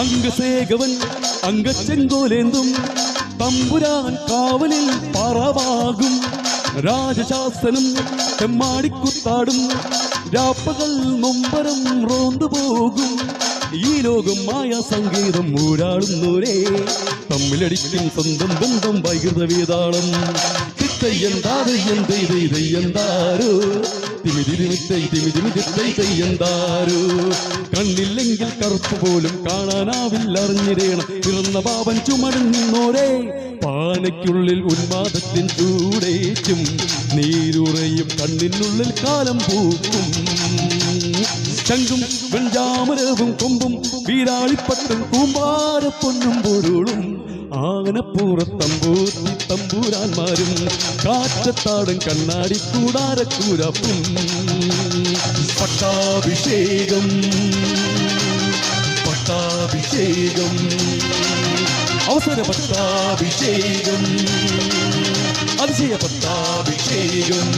അംഗസേകവൻ അംഗച്ചെങ്കോലേന്തും തമ്പുരാൻ കാവലിൽ പറവാകും. രാജശാസനം തെമ്മാടിക്കുത്താടും. രാപ്പകൽ നൊമ്പരം റോന്തു പോകും ഈ ലോകം മായ സംഗീതം ഊരാടുന്നൂരേ. തമ്മിലടിക്കും സ്വന്തം ബന്ധം വൈകൃത വേതാളം എന്താരോ. തിമിതിരിമിത്തൈ തെയ്യന്താരോ കണ്ണില്ലെങ്കിൽ കറുപ്പ് പോലും കാണാനാവില്ല അറിഞ്ഞിരേണം പിറന്ന പാപൻ ചുമടുന്നോരേ പാനയ്ക്കുള്ളിൽ ഉന്മാദത്തിൻ ചൂടേറ്റും നീരുറയും കണ്ണിനുള്ളിൽ കാലം പൂക്കും. ശങ്കും വെഞ്ചാമരവും കൊമ്പും വീരാളിപ്പട്ടും കൂമ്പാരപ്പൊന്നും പൊരുളും. ആനപ്പൂറത്തമ്പൂത്തി തമ്പൂരാന്മാരും കാറ്റത്താടും കണ്ണാടി കൂടാരക്കൂരപ്പും. പട്ടാഭിഷേകം പട്ടാഭിഷേകം അവസര പട്ടാഭിഷേകം അതിശയ പട്ടാഭിഷേകം.